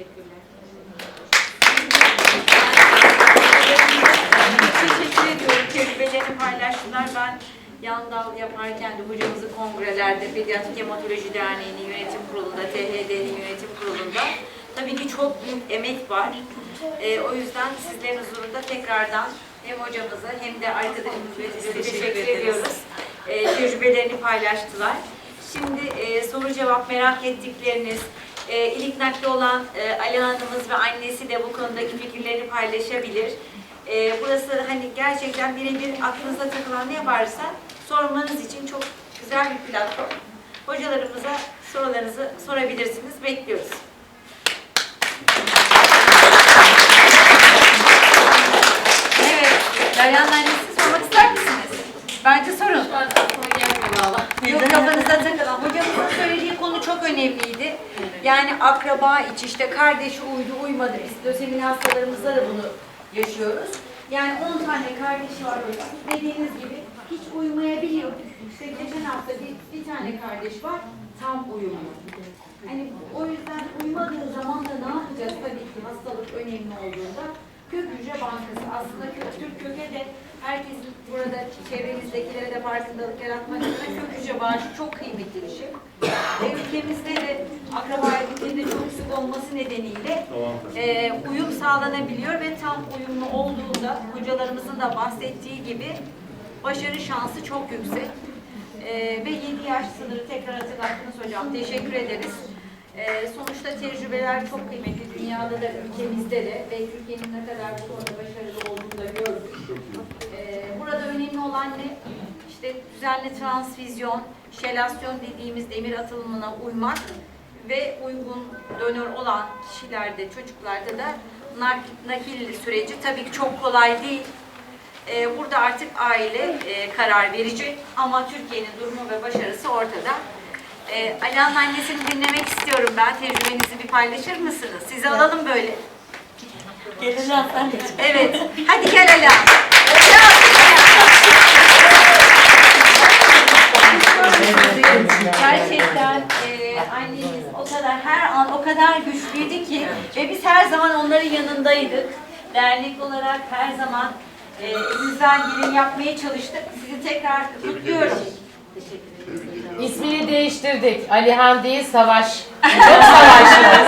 Teşekkürler. Teşekkür ediyorum. Tecrübelerini paylaştılar. Ben yan dal yaparken de hocamızın kongrelerde, Pediatrik Hematoloji Derneği'nin yönetim kurulunda, THD'nin yönetim kurulunda tabii ki çok büyük emek var. Ee, o yüzden sizlerin huzurunda tekrardan hem hocamıza hem de arkadaşımız ve size teşekkür, ediyoruz. Ee, tecrübelerini paylaştılar. Şimdi e, soru cevap merak ettikleriniz, e, ilik nakli olan e, Ali Hanım'ız ve annesi de bu konudaki fikirlerini paylaşabilir. E, burası hani gerçekten birebir aklınıza takılan ne varsa sormanız için çok güzel bir platform. Hocalarımıza sorularınızı sorabilirsiniz. Bekliyoruz. Evet, Derya'nın annesi sormak ister misiniz? Bence sorun. Yok kafanıza takılan. Hocamızın söylediği konu çok önemliydi. Yani akraba içi işte kardeşi uydu uymadı. Biz lösemi hastalarımızda da bunu yaşıyoruz. Yani 10 tane kardeşi var hocam. Dediğiniz gibi hiç uyumayabiliyor. İşte geçen hafta bir, bir tane kardeş var tam uyumuyor. Hani o yüzden uyumadığı zaman da ne yapacağız? Tabii ki hastalık önemli olduğunda Kök Hücre Bankası aslında kök, Türk köke de herkesin burada çevremizdekilere de farkındalık yaratmak adına kök hücre bağışı çok kıymetli bir şey. Ve ülkemizde de akraba evliliklerinde çok sık olması nedeniyle e, uyum sağlanabiliyor ve tam uyumlu olduğunda hocalarımızın da bahsettiği gibi başarı şansı çok yüksek. E, ve 7 yaş sınırı tekrar hatırlattınız hocam. Teşekkür ederiz. Ee, sonuçta tecrübeler çok kıymetli. Dünyada da ülkemizde de ve Türkiye'nin ne kadar bu konuda başarılı olduğunu da gördük. Olan ne? İşte düzenli transfüzyon, şelasyon dediğimiz demir atılımına uymak ve uygun donör olan kişilerde, çocuklarda da nak- nakil süreci tabii ki çok kolay değil. Ee, burada artık aile e, karar verecek ama Türkiye'nin durumu ve başarısı ortada. Ee, Alihan'ın annesini dinlemek istiyorum ben. Tecrübenizi bir paylaşır mısınız? Sizi alalım böyle. Anneciğim. Evet. Hadi gel Alihan. Gerçekten e, annemiz o kadar her an o kadar güçlüydü ki ve biz her zaman onların yanındaydık. Dernek olarak her zaman e, elimizden geleni yapmaya çalıştık. Sizi tekrar kutluyorum. Teşekkür ederim. İsmini değiştirdik. Alihan değil Savaş. Çok savaşlı.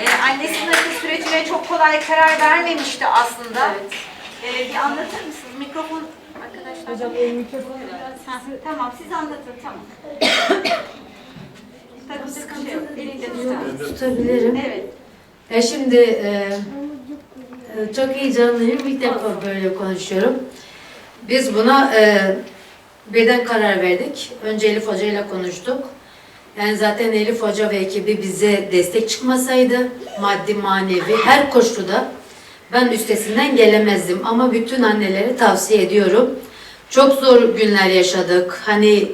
Ee, annesinin sürecine çok kolay karar vermemişti aslında. Ee, bir anlatır mısınız? Mikrofon arkadaşlar. Hocam el mikrofonu biraz Ha, tamam siz anlatın tamam. Tabii sıkıntı yok. Elinde tutar. tutabilirim. Evet. Ya şimdi e, e, çok heyecanlıyım. İlk defa böyle konuşuyorum. Biz buna e, birden karar verdik. Önce Elif Hoca ile konuştuk. Yani zaten Elif Hoca ve ekibi bize destek çıkmasaydı maddi manevi her koşulda ben üstesinden gelemezdim. Ama bütün annelere tavsiye ediyorum. Çok zor günler yaşadık. Hani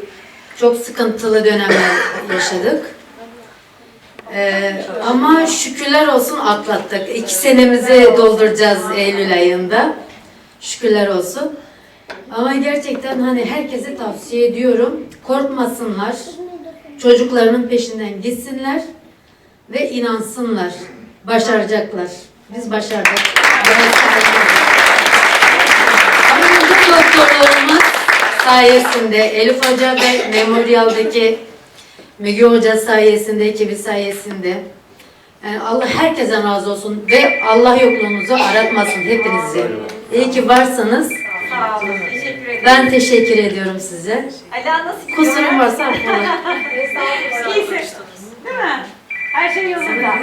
çok sıkıntılı dönemler yaşadık. Ee, ama şükürler olsun atlattık. İki senemizi dolduracağız Eylül ayında. Şükürler olsun. Ama gerçekten hani herkese tavsiye ediyorum. Korkmasınlar. Çocuklarının peşinden gitsinler ve inansınlar. Başaracaklar. Biz başardık. Ama bizim doktorlarımız sayesinde Elif Hoca ve Memorial'deki Müge Hoca sayesinde, ekibi sayesinde. Yani Allah herkesten razı olsun ve Allah yokluğunuzu aratmasın hepinizi. İyi ki varsınız. Sağ olun. Teşekkür ederim. Ben teşekkür ediyorum size. Ala nasıl gidiyor? Kusurum varsa affola. İyisin. Değil mi? Her şey yolunda.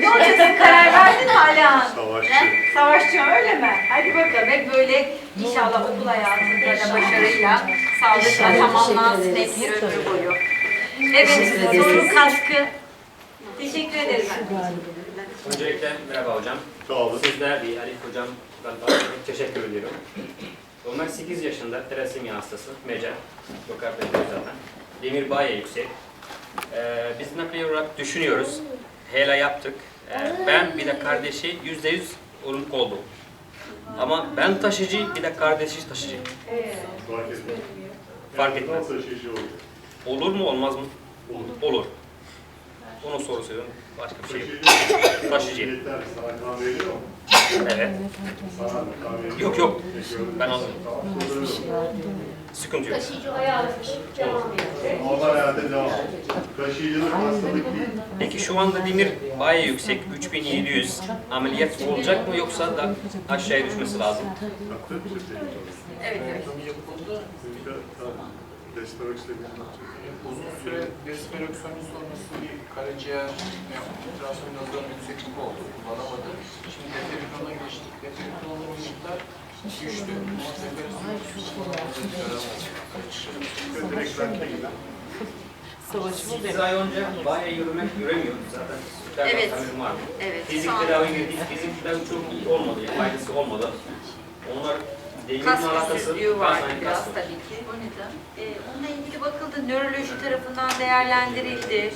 Ne olacaksın karar verdin mi Ala? Savaşçı. Savaşçı öyle mi? Hadi bakalım hep böyle inşallah okul hayatında da başarıyla, sağlıkla tamamlansın hep bir ömür boyu. Evet, soru kaskı. Teşekkür ederim. Öncelikle merhaba hocam. Sağ olun. Sizler bir Arif hocam ben daha çok teşekkür ediyorum. Onlar 8 yaşında terasemya hastası Meca. Yukarıda zaten. Demir bayağı yüksek. Ee, biz nakliye olarak düşünüyoruz. Hela yaptık. Ee, ben bir de kardeşi yüzde yüz olumlu oldu. Ama ben taşıcı bir de kardeşi taşıcı. Fark etmez. Fark etmez. Nasıl şişi olur? Mu olmaz mı? Olur. Olur. Onun sorusu yok. Başka bir şey yok. Taşıyıcı. Taşıyıcı. Yeter. Sana kan veriyor mu? Evet. Sana kan veriyor Yok yok. Ben alırım. Tamam. soruyorum. Sıkıntı yok. Taşıyıcı hayatı devam ediyor. Normal hayata devam. Taşıyıcılık hastalık değil. Peki şu anda demir bayağı yüksek, 3700. Ameliyat olacak mı yoksa da aşağıya düşmesi lazım? Şey. Evet, evet. Destek istemiyorum. Uzun süre desperoksiyonun sonrası bir karaciğer ultrasonozdan yükseklik oldu, kullanamadı. Şimdi deferidona geçtik. Deferidonun miktar düştü. 8 ay önce bayağı yürümek yürümüyordu zaten. Süper Evet. vardı. Evet. Fizik tedavi girdik. Fizik tedavi çok iyi olmadı. Yani faydası olmadı. Onlar Kas alakası güçsüzlüğü vardı biraz tabii ki. O neden? Ee, onunla ilgili bakıldı. Nöroloji tarafından değerlendirildi.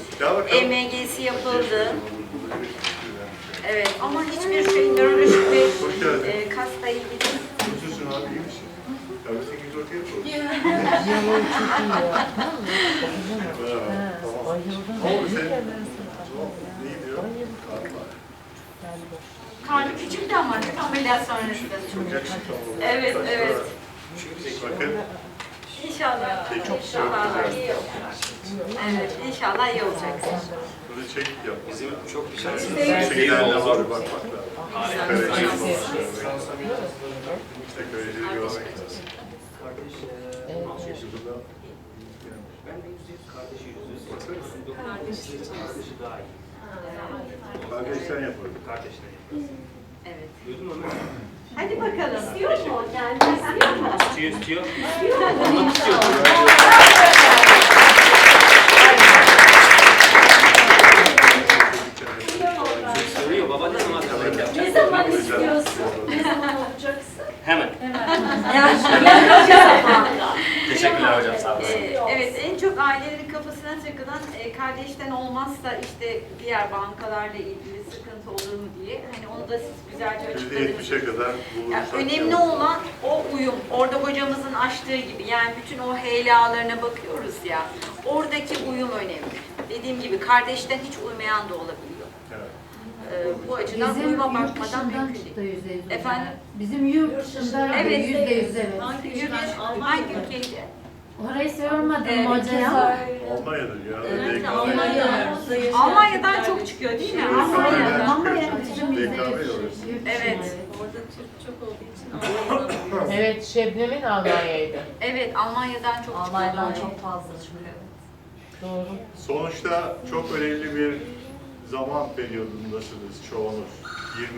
EMG'si yapıldı. Evet ama hiçbir şey nörolojik ve e, kasla ilgili. Abi iyi misin? Everything is okay for you? Ha, Tamam. Ne oldu senin? İyi diyor. Kalma. Karnı küçüktü ama değil mi? ameliyat sonrasında. Çok yakışıklı oldu. Evet, evet. Bakın. İnşallah. Peki, çok güzel. iyi. Evet, inşallah iyi olacak. Bunu çek yap. Bizim çok güzel İşte gidenler var. Bak bak. Aynen. İşte kalecileri görmek lazım. Burada Ben de yüzde yüz kardeşi yüzde yüz. Kardeşi daha iyi. kardeşten yaparım. Kardeşine. Evet. Duydun mu? Hadi bakalım. İstiyor mu? Yani istiyor mu? İstiyor istiyor. İstiyor. Soruyor baba ne zaman ameliyat yapacak? Ne zaman istiyorsun? Ne zaman olacaksın? Hemen. Ya, Teşekkürler hocam sağ olun. Ee, evet, en çok ailelerin kafasına takılan e, kardeşten olmazsa işte diğer bankalarla ilgili sıkıntı olur mu diye. Hani onu da siz güzelce açıkladınız. kadar Yani bulursak. önemli olan o uyum. Orada hocamızın açtığı gibi yani bütün o heylalarına bakıyoruz ya. Oradaki uyum önemli. Dediğim gibi kardeşten hiç uymayan da olabiliyor. Ee, bu açıdan Bizim uyuma yurt bakmadan dışından mümkün çıktı değil. yüzde yüz. Efendim? Bizim yurt dışından Evet. yüzde yüz evet. Hangi ülkeydi? Orayı sormadım Evet. hocaya. Almanya'dır ya. Evet. Almanya. Almanya'dan çok çıkıyor değil mi? Almanya'dan Almanya. çıkıyor. DKV alıyorsun. Evet. Evet, Şebnem'in Almanya'ydı. Evet, Almanya'dan çok Almanya'dan çıkıyor. çok fazla çıkıyor. Doğru. Sonuçta çok önemli bir zaman periyodundasınız çoğunuz.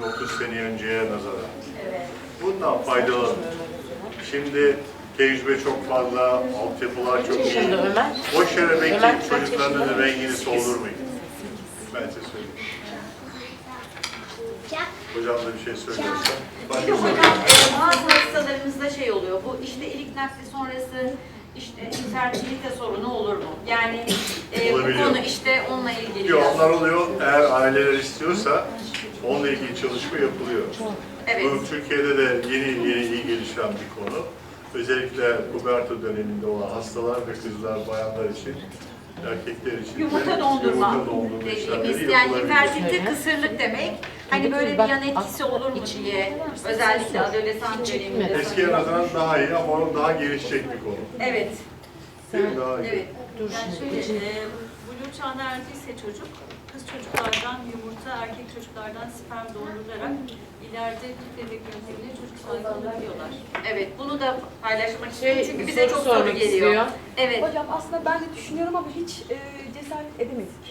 20-30 sene önceye nazaran. Evet. Bundan faydalanın. Şimdi tecrübe çok fazla, altyapılar çok iyi. Bekleyip kaç çocuklarınızın yaşında? rengini soldurmayın. Ben size söyleyeyim. Hocam da bir şey söylüyorsa. De hocam e, bazı hastalarımızda şey oluyor. Bu işte ilik nakli sonrası işte infertilite sorunu olur mu? Yani e, bu Olabiliyor. konu işte onunla ilgili. Yok onlar oluyor. Eğer aileler istiyorsa onunla ilgili çalışma yapılıyor. Evet. Bu Türkiye'de de yeni yeni iyi gelişen bir konu. Özellikle puberto döneminde olan hastalar ve kızlar, bayanlar için, erkekler için Yumurta dondurma yumurta dondurma dediğimiz yani yapılabilir. infertilite kısırlık demek. Hani böyle bir yan etkisi olur mu diye özellikle adolesan döneminde. Eskiye nazaran daha iyi ama onun daha gelişecek bir konu. Evet. Değil mi? Daha iyi. Evet. Dur Yani şimdi. şöyle, e, buluğ çağına erdiyse çocuk, kız çocuklardan erkek çocuklardan sperm dondurularak ileride tüp bebek yöntemiyle çocuk sahibi olabiliyorlar. Evet, bunu da paylaşmak istiyorum Şey, çünkü bir bize çok soru geliyor. istiyor. Evet, Hocam aslında ben de düşünüyorum ama hiç e, cesaret edemedik.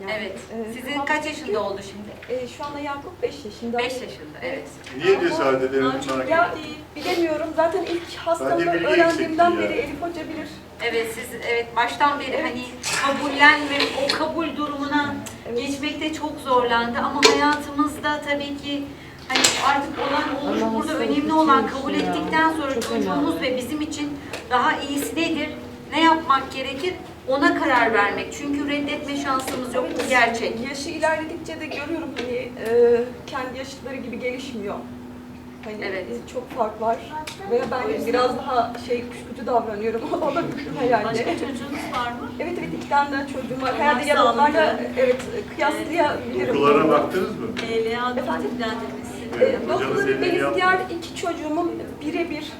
Yani, evet. e, Sizin tamam, kaç çünkü, yaşında oldu şimdi? E, şu anda Yakup 5 yaşında. 5 yaşında, evet. Niye cesaret merak Ya değil. bilemiyorum. Zaten ilk hastamı öğrendiğimden beri. Elif Hoca bilir. Evet, siz evet baştan beri hani kabullenme, o kabul durumuna Evet. Geçmekte çok zorlandı ama hayatımızda tabii ki hani artık olan olmuş Ama burada önemli olan kabul ya. ettikten sonra Çok çocuğumuz önemli. ve bizim için daha iyisi nedir? Ne yapmak gerekir? Ona karar vermek. Çünkü reddetme şansımız yok. Bu gerçek. Yaşı ilerledikçe de görüyorum hani e, kendi yaşıtları gibi gelişmiyor. Hani Evet. e, çok fark var. Ve ben biraz daha şey kuşkucu davranıyorum. o da herhalde. Başka çocuğunuz var mı? Evet evet iki tane daha çocuğum var. Herhalde ya da onlarla evet kıyaslayabilirim. Okullara baktınız mı? LLA Efendim? nitelendirmesi. Evet, doktorun benim diğer iki çocuğumun birebir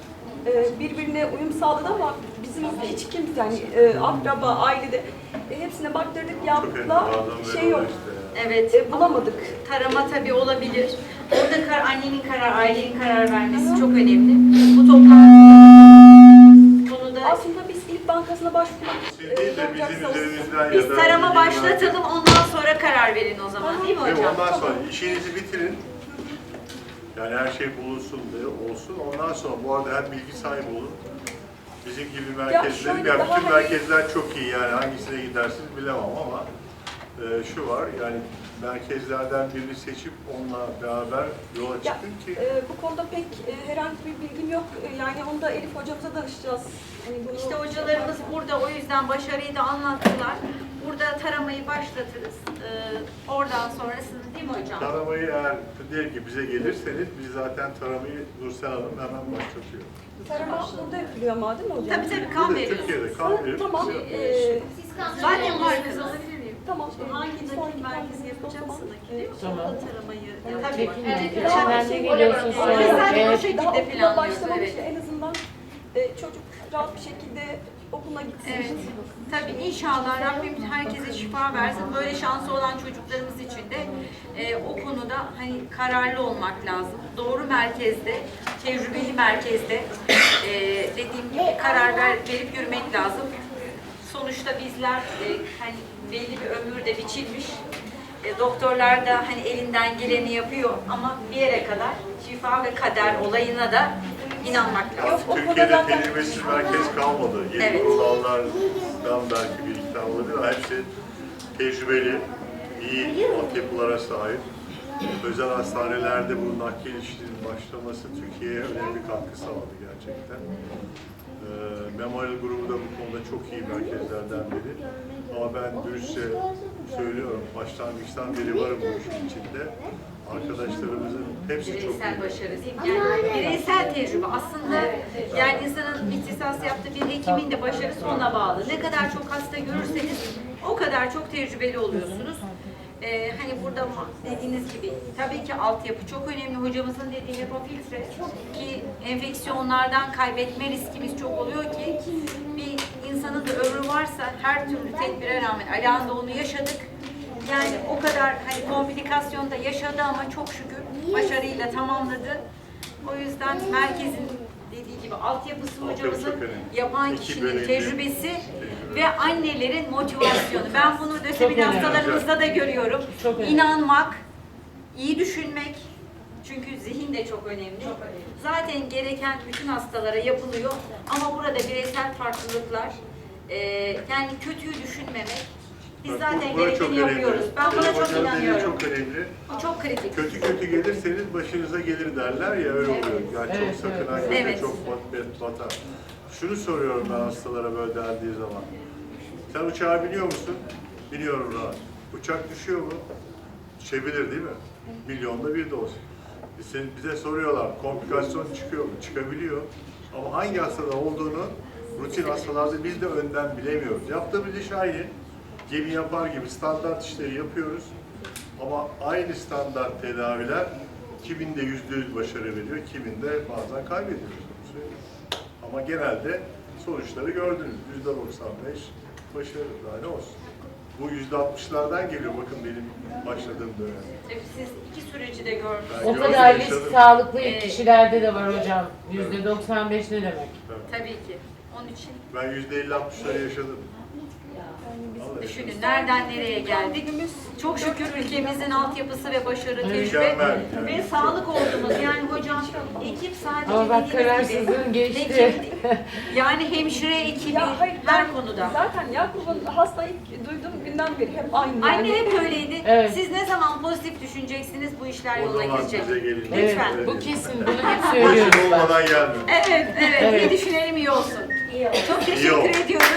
e, birbirine uyum sağladı ama bizim hiç kimse yani e, akraba, ailede hepsine baktırdık böyle şey yok. Evet. E, bulamadık. Tarama tabii olabilir. Orada kar, annenin karar, ailenin karar vermesi çok önemli. Bu toplantı konuda Aslında biz ilk bankasına başvurmak Siz değil de bizim yapacaksa- üzerimizden biz ya da... tarama başlatalım ondan sonra karar verin o zaman değil mi Ve hocam? ondan sonra işinizi bitirin. Yani her şey bulunsun diye olsun. Ondan sonra bu arada hem bilgi sahibi olun. Bizim gibi merkezler, şöyle ya daha bütün hani- merkezler çok iyi yani hangisine gidersiniz bilemem ama e, şu var yani merkezlerden birini seçip onunla beraber yola Ya, çıkın ki e, bu konuda pek e, herhangi bir bilgim yok. E, yani onu da Elif hocamıza danışacağız. Hani bunu- İşte hocalarımız burada o yüzden başarıyı da anlattılar. Burada taramayı başlatırız. Ee, oradan sonrasını değil mi hocam? taramayı eğer diyelim ki bize gelirseniz biz zaten taramayı Nursel Hanım hemen başlatıyor. Tarama burada yapılıyor ama değil mi hocam? Tabii tabii kan Burada veriyoruz. Türkiye'de kan verip Tamam. bize- E, Zaten var miyim? Tamam. Hangi nakil merkezi zaman, nakil değil mi? Tamam. Orada taramayı Tabii. Evet. İçinden ne geliyorsun Biz söyle. zaten o Evet. şekilde planlıyoruz. başlamamış Evet. en azından e, çocuk rahat bir şekilde okuluna gitsin. Evet. Tabii inşallah Rabbim herkese şifa versin. Böyle şansı olan çocuklarımız için de e, o konuda hani kararlı olmak lazım. Doğru merkezde, tecrübeli merkezde e, dediğim gibi karar ver, verip yürümek lazım. Sonuçta bizler e, hani belli bir ömürde biçilmiş. E, doktorlar da hani elinden geleni yapıyor ama bir yere kadar şifa ve kader olayına da inanmak lazım. Yok, Türkiye'de zaten- tecrübesiz merkez kalmadı. Yeni Evet. kurallardan belki bir iki tane olabilir ama hepsi tecrübeli, iyi altyapılara sahip. Özel hastanelerde bu nakil işinin başlaması Türkiye'ye önemli katkı sağladı gerçekten. Ee, Memorial grubu da bu konuda çok iyi merkezlerden biri. Ama ben dürüstçe söylüyorum, başlangıçtan beri varım bu işin içinde. Arkadaşlarımızın hepsi çok Bireysel iyi. başarı değil mi? Yani bireysel tecrübe. Aslında yani insanın ihtisas yaptığı bir hekimin de başarısı ona bağlı. Ne kadar çok hasta görürseniz o kadar çok tecrübeli oluyorsunuz. Ee, hani burada dediğiniz gibi tabii ki altyapı çok önemli. Hocamızın dediği hepofiltre ki enfeksiyonlardan kaybetme riskimiz çok oluyor ki bir insanın da ömrü varsa her türlü tedbire rağmen Alihan da onu yaşadık. Yani o kadar hani komplikasyon da yaşadı ama çok şükür başarıyla tamamladı. O yüzden merkezin dediği gibi altyapısı Altyapı hocamızın çok önemli. yapan kişinin tecrübesi tecrübe. ve annelerin motivasyonu. Ben bunu önemli. hastalarımızda da görüyorum. Çok önemli. İnanmak, iyi düşünmek. Çünkü zihin de çok önemli. Zaten gereken bütün hastalara yapılıyor. Ama burada bireysel farklılıklar, e, yani kötüyü düşünmemek. Biz Bak, zaten bu- gerekeni önemli. yapıyoruz. Ben buna çok inanıyorum. çok önemli. Bu çok kritik. Kötü kötü gelirseniz başınıza gelir derler ya öyle oluyor. Yani Evet, çok sakınan evet. göze Evet. çok bat, batar. Şunu soruyorum ben hastalara böyle dendiği zaman. Sen uçağa biniyor musun? Biniyorum rahat. Uçak düşüyor mu? Düşebilir değil mi? Milyonda bir de olsun. E Sen, bize soruyorlar komplikasyon çıkıyor mu? Çıkabiliyor. Ama hangi hastada olduğunu rutin hastalarda biz de önden bilemiyoruz. Yaptığımız iş aynı. Gemi yapar gibi standart işleri yapıyoruz. Ama aynı standart tedaviler kiminde yüzde yüz başarı veriyor, kiminde bazen kaybediyoruz. Ama genelde sonuçları gördünüz. Yüzde 95 başarı. Daha ne olsun? Bu yüzde 60'lardan geliyor bakın benim başladığım dönem. Tabii siz iki süreci de gördünüz. Ben O gördüm, kadar risk yaşadım. sağlıklı Evet. kişilerde de var hocam. Yüzde 95 ne demek? Tabii ki. Onun için Ben yüzde 50-60'ları yaşadım. Vallahi düşünün nereden nereye geldik. Çok şükür ülkemizin altyapısı ve başarı, tecrübe Mükemmel. ve Evet. sağlık ordumuz. Yani hocam ekip sadece Ama bak dediğiniz gibi, kararsızlığın geçti. hekim, yani hemşire ekibi Ya hayır, her konuda. Zaten Yakup'un hasta ilk duyduğum günden beri hep aynı. Anne yani. hep öyleydi. Evet. Siz ne zaman pozitif düşüneceksiniz bu işler O yoluna zaman girecek. bize gelin. Evet, Lütfen. bu kesin. Bunu hep Bu söylüyoruz işin bak. olmadan gelmiyor. Evet, evet. Evet. İyi düşünelim, iyi olsun. Çok İyi teşekkür oldu. ediyoruz.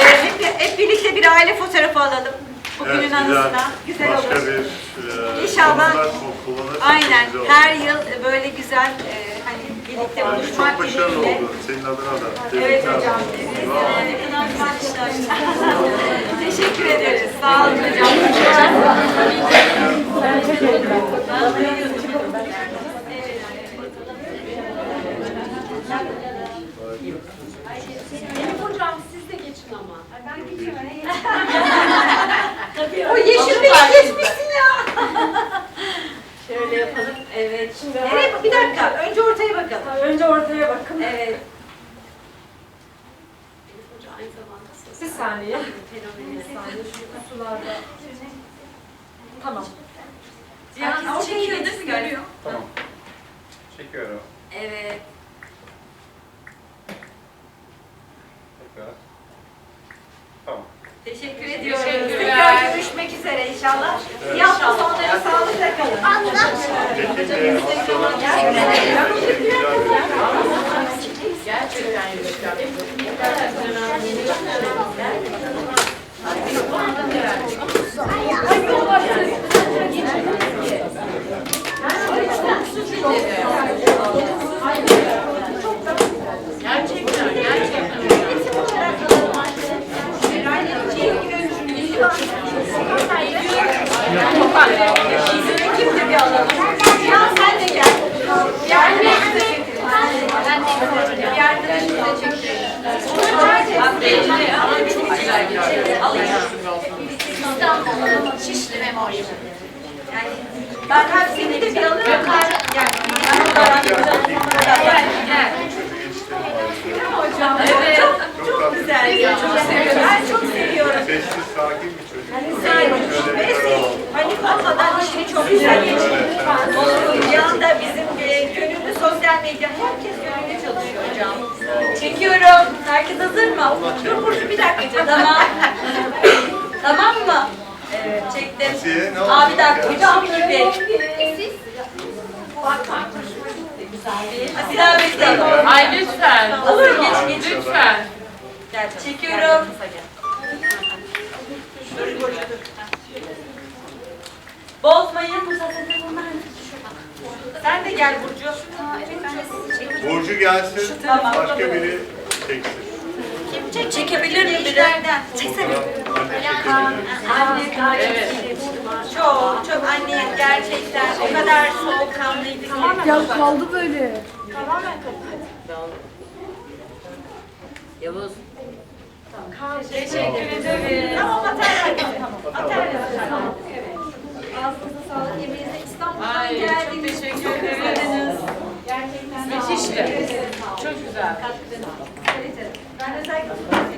Ee, hep, hep birlikte bir aile fotoğrafı alalım. Bugünün Evet, güzel. anısına. Güzel Başka olur. bir e, İnşallah. konular çok kullanırsak Aynen. güzel olur. Her yıl böyle güzel e, hani birlikte Bence buluşmak çok başarılı dileğiyle. oldu. Senin adına da. Evet Tebrikler. hocam. Bravo. Ne kadar işler. Teşekkür ederiz. Sağ olun hocam. Elif hocam siz de geçin ama. Ben geçemem. O yeşil beni geçmişsin ya. Şöyle yapalım. Evet. Şimdi Nereye? Bir dakika. Önce ortaya bakalım. Önce ortaya bakın. Evet. Elif hoca aynı zamanda sosyal Bir saniye. fenomeni saniye şu Sularda. Tamam. Cihan siz çekiyordunuz görüyor. Tamam. Çekiyorum. Evet. Tekrar. Tamam. Teşekkür ediyoruz. Teşekkürler. Tekrar görüşmek üzere inşallah. İyi hafta sonları sağlıkla kalın. Gerçekten Gerçekten, gerçekten. Şişli Memorial. Yani ben her seni de bir alırım. Gel. Gel. Gel. Hocam. Evet. Çok, çok güzel. Çok seviyorum. Ben çok seviyorum. Sessiz, sakin bir çocuk. Ve panik olmadan işini çok güzel geçiriyor. Onun yanında bizim e, gönüllü sosyal medya herkes gönüllü çalışıyor hocam. Çekiyorum. Herkes hazır mı? Dur Burcu bir dakika. Tamam. tamam mı? Evet çektim. Aa bir dakika hocam gibi. Asiye abi bekle. Ay lütfen. Olur geç geç. Lütfen. Gel çekiyorum. Bozmayın. Bu zaten bunlar. Sen de gel Burcu. Burcu gelsin, Tamam. başka biri çeksin. Kim çek? Çekebilir mi biri? Çeksene. Anne çekebilir. Anne Evet. Çok çok anne gerçekten o kadar soğukkanlıydı ki. Ya kaldı böyle. Yavuz. Teşekkür ederim. Tamam atar Tamam. Atar Tamam. Evet. Ağzınıza sağlık. Yemeğinize İstanbul'dan Ay, çok geldiniz. teşekkür özlediniz. Gerçekten. Müthişti. Çok güzel. Katkılarınız. Ben özellikle